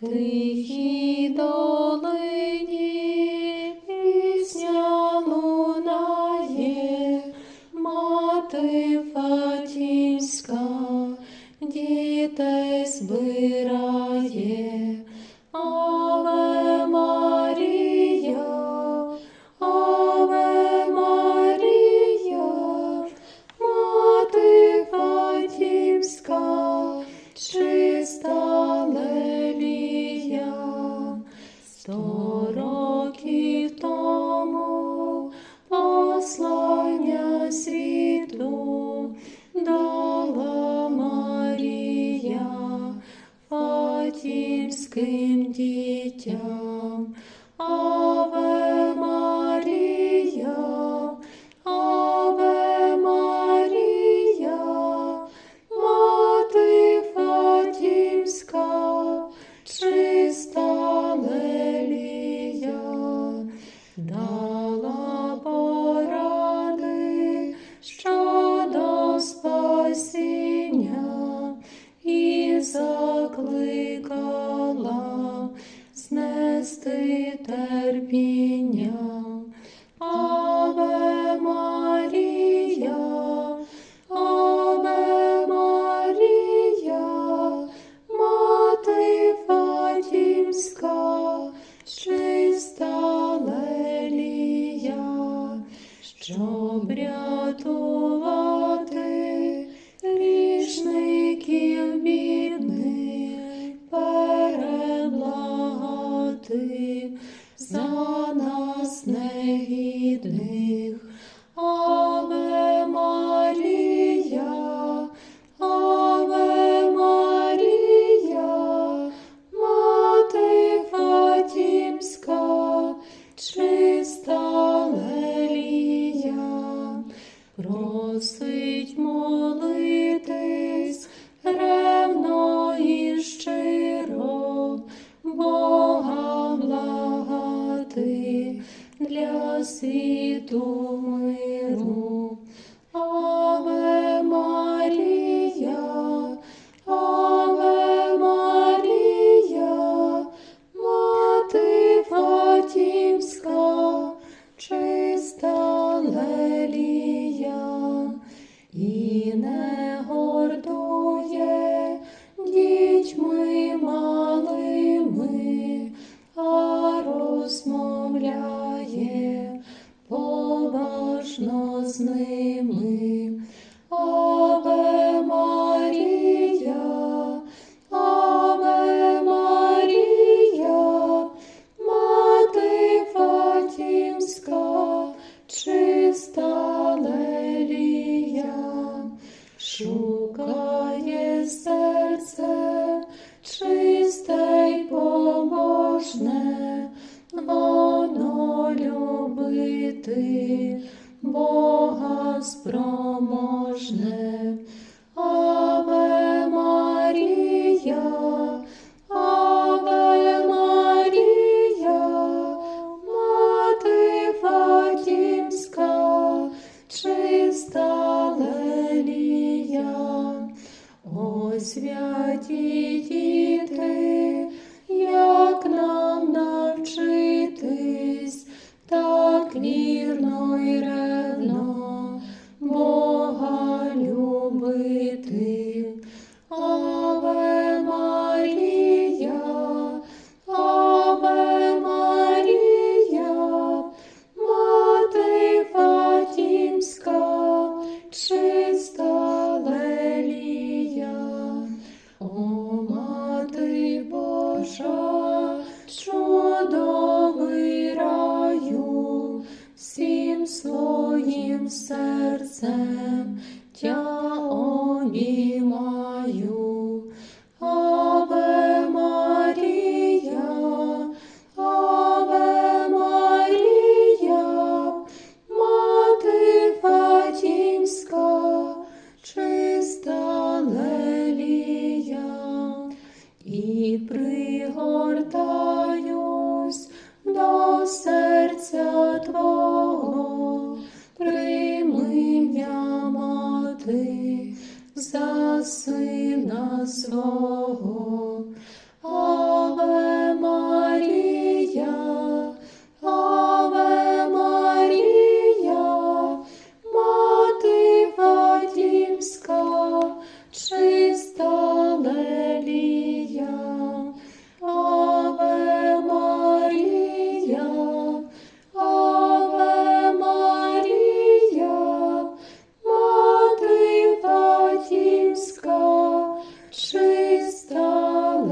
Тихій долині Фатімським дітям. tu побожне, Ся Твого прийми я мати за сина свого.